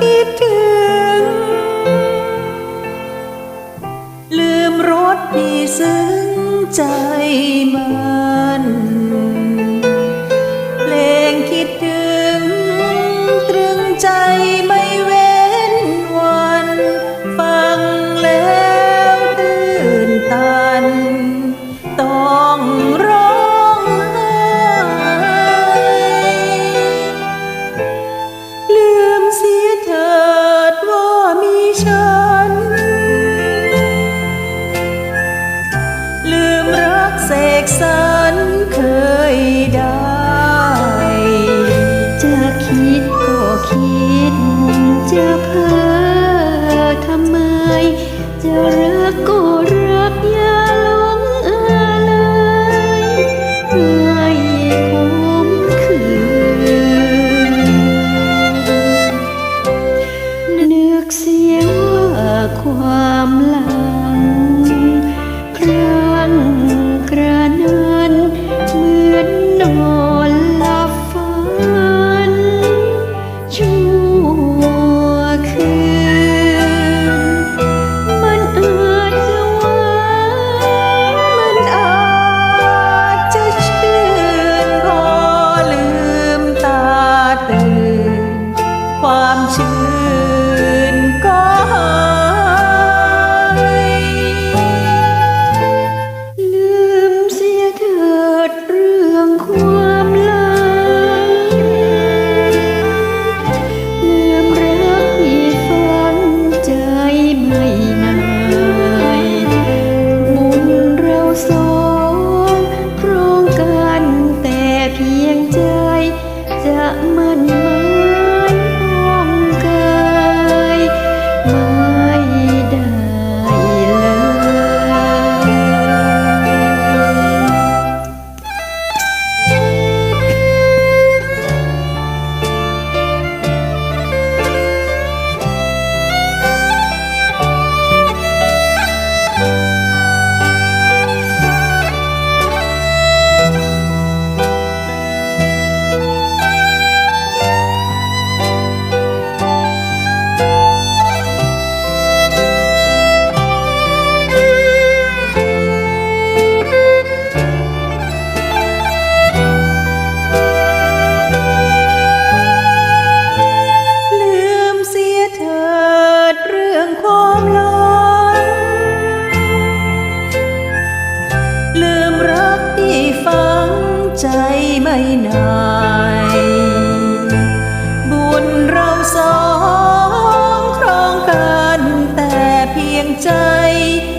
คิดถึง ลืมรถมีซึ้งใจ สันเคยได้ จะคิดก็คิด จะเพ้อทำไม จะรักก็รักอย่าลงอาเลยให้คุ้มคืนนึกเสียว่าความ say